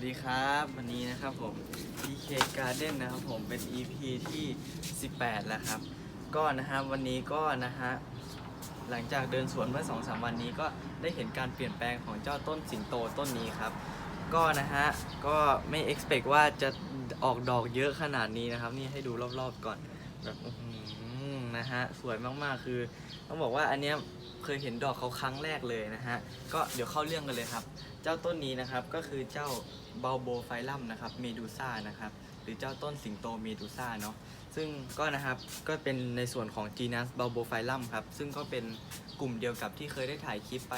วัสดีครับ วันนี้นะครับผม PK Garden นะครับผมเป็น EP ที่ 18 แล้วครับ ก็นะครับวันนี้ก็นะฮะหลังจากเดินสวนเมื่อ 2-3วันนี้ก็ได้เห็นการเปลี่ยนแปลงของเจ้าต้นสิงโตต้นนี้ครับ ก็นะฮะก็ไม่ expect ว่าจะออกดอกเยอะขนาดนี้นะครับ นี่ให้ดูรอบๆก่อนแบบอื้อหือ นะฮะสวยมากๆคือ ต้องบอกว่าอันเนี้ยเคยเห็นดอกเขาครั้งแรกเลยนะฮะก็เดี๋ยวเข้าเรื่องกันเลยครับ เจ้าต้นนี้นะครับก็คือเจ้าบลโบไฟลัมนะครับเมดูซ่านะครับหรือเจ้าต้นสิงโตเมดูซ่าเนาะซึ่งก็นะครับก็เป็นในส่วนของ genus b a l b o p h y l u m ครับซึ่งก็เป็นกลุ่มเดียวกับที่เคยได้ถ่ายคลิปไป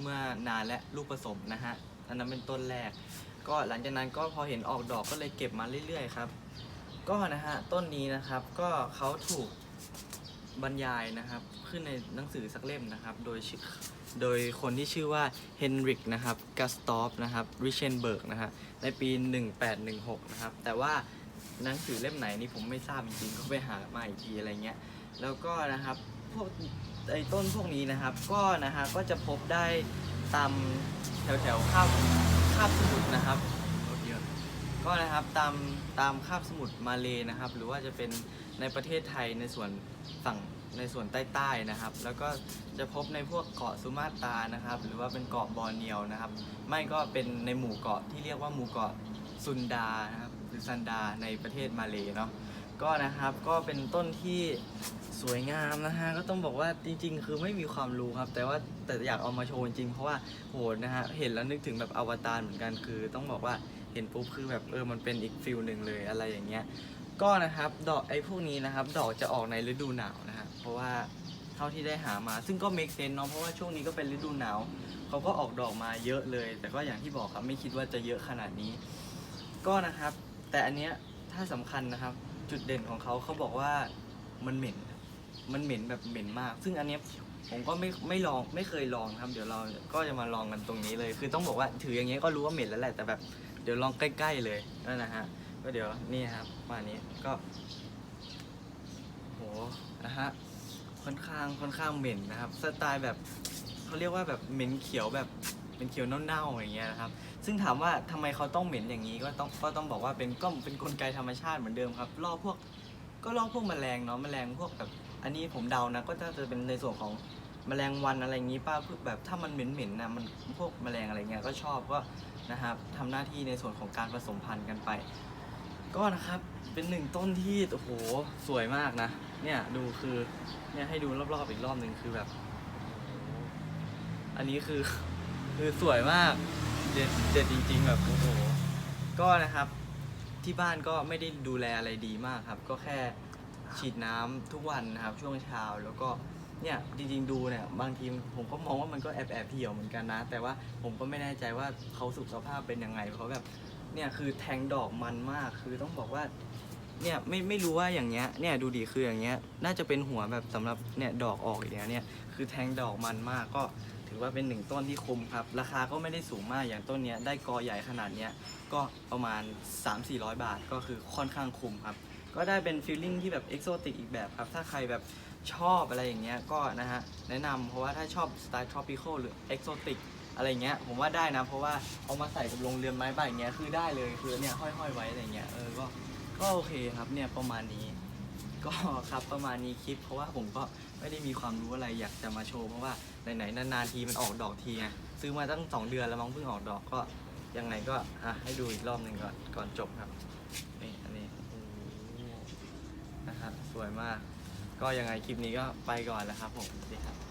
เมื่อนานและลูกผสมนะฮะอันนั้นเป็นต้นแรก ก็หลังจากนั้นก็พอเห็นออกดอกก็เลยเก็บมาเรื่อยๆครับก็นะฮะต้นนี้นะครับก็เขาถูก บรรยายนะครับ ขึ้นในหนังสือสักเล่มนะครับ โดยชื่อโดยคนที่ชื่อว่าเฮนริกนะครับกัสตอฟนะครับริเชนเบิร์กนะฮะในปี 1816 นะครับ แต่ว่าหนังสือเล่มไหนนี่ผมไม่ทราบจริงๆก็ไปหามาอีกทีอะไรเงี้ยแล้วก็นะครับพวกไอ้ต้นพวกนี้นะครับ ก็นะฮะก็จะพบได้ตามแถวๆคาบคาบสมุทรนะครับ ก็นะครับตามตามคาบสมุทรมาเลนะครับ หรือว่าจะเป็นในประเทศไทยในส่วนฝั่งในส่วนใต้ๆนะครับ แล้วก็จะพบในพวกเกาะสุมาตรานะครับ หรือว่าเป็นเกาะบอร์เนียวนะครับ ไม่ก็เป็นในหมู่เกาะที่เรียกว่าหมู่เกาะซุนดานะครับหรือซันดาในประเทศมาเลเนาะก็นะครับก็เป็นต้นที่สวยงามนะฮะก็ต้องบอกว่าจริง ๆ คือไม่มีความรู้ครับ แต่ว่าแต่อยากเอามาโชว์จริงเพราะว่าโหนะฮะเห็นแล้วนึกถึงแบบอวตารเหมือนกันคือต้องบอกว่า เห็นปุ๊บคือแบบเออมันเป็นอีกฟิลหนึ่งเลยอะไรอย่างเงี้ยก็นะครับดอกไอ้พวกนี้นะครับ ดอกจะออกในฤดูหนาวนะฮะเพราะว่าเท่าที่ได้หามา ซึ่งก็ make sense เนาะเพราะว่าช่วงนี้ก็เป็นฤดูหนาวเขาก็ออกดอกมาเยอะเลย แต่ก็อย่างที่บอกครับไม่คิดว่าจะเยอะขนาดนี้ ก็นะครับ แต่อันเนี้ยถ้าสำคัญนะครับ จุดเด่นของเขาเขาบอกว่ามันเหม็น มันเหม็นแบบเหม็นมาก ซึ่งอันเนี้ยผมก็ไม่ไม่ลองไม่เคยลองครับ เดี๋ยวเราก็จะมาลองกันตรงนี้เลย คือต้องบอกว่าถืออย่างเงี้ยก็รู้ว่าเหม็นแล้วแหละแต่แบบ เดี๋ยวลองใกล้ๆเลยนั่นนะฮะก็เดี๋ยวนี่ครับมานี้ก็โหนะฮะค่อนข้างค่อนข้างเหม็นนะครับสไตล์แบบเขาเรียกว่าแบบเหม็นเขียวแบบเป็นเขียวเน่าๆอย่างเงี้ยนะครับ ซึ่งถามว่าทำไมเขาต้องเหม็นอย่างนี้ก็ต้องก็ต้องบอกว่าเป็นก็เป็นกลไกธรรมชาติเหมือนเดิมครับล่อพวกก็ล่อพวกแมลงเนาะแมลงพวกแบบอันนี้ผมเดานะก็จะเป็นในส่วนของแมลงวันอะไรอย่างนี้ป้าพวกแบบถ้ามันเหม็นๆนะมันพวกแมลงอะไรเงี้ยก็ชอบก็ นะครับทำหน้าที่ในส่วนของการผสมพันธุ์กันไป ก็นะครับเป็นหนึ่งต้นที่โอ้โหสวยมากนะ เนี่ยดูคือเนี่ยให้ดูรอบๆอีกรอบหนึ่งคือแบบ อันนี้คือคือสวยมากเด็ดเด็ดจริง ๆ แบบโอ้โหก็นะครับที่บ้านก็ไม่ได้ดูแลอะไรดีมากครับ ก็แค่ฉีดน้ำทุกวันนะครับ ช่วงเช้าแล้วก็ เนี่ยจริงๆดูเนี่ยบางทีผมก็มองว่ามันก็แอบแอบเหี่ยวเหมือนกันนะ แต่ว่าผมก็ไม่แน่ใจว่าเขาสุขสภาพเป็นยังไงเพราะแบบเนี่ยคือแทงดอกมันมากคือต้องบอกว่าเนี่ยไม่ไม่รู้ว่าอย่างเงี้ยเนี่ยดูดีคืออย่างเงี้ยน่าจะเป็นหัวแบบสำหรับเนี่ยดอกออกอย่างเงี้ยเนี่ยคือแทงดอกมันมากก็ถือว่าเป็นหนึ่งต้นที่คุ้มครับ ราคาก็ไม่ได้สูงมากอย่างต้นเนี้ยได้กอใหญ่ขนาดเนี้ยก็ประมาณ 3-400 บาท ก็คือค่อนข้างคุ้มครับ ก็ได้เป็นฟีลลิ่งที่แบบเอกโซติกอีกแบบครับ ถ้าใครแบบ ชอบอะไรอย่างเงี้ยก็นะฮะแนะนำเพราะว่าถ้าชอบสไตล์ tropical หรือเอกโซติกอะไรเงี้ยผมว่าได้นะ เพราะว่าเอามาใส่กับโรงเรือนไม้ใบอย่างเงี้ยคือได้เลยคือเนี่ยห้อยๆไว้อะไรเงี้ยเออก็ก็โอเคครับเนี่ยประมาณนี้ ก็ครับประมาณนี้คลิป เพราะว่าผมก็ไม่ได้มีความรู้อะไรอยากจะมาโชว์เพราะว่าไหนๆนานๆทีมันออกดอกทีไงซื้อมาตั้งสองเดือนแล้วมั้งเพิ่งออกดอกก็ยังไงก็อะให้ดูอีกรอบหนึ่งก่อนก่อนจบครับนี่อันนี้โอ้โหนะฮะสวยมาก ก็ยังไงคลิปนี้ก็ไปก่อนแล้วครับผมสวัสดีครับ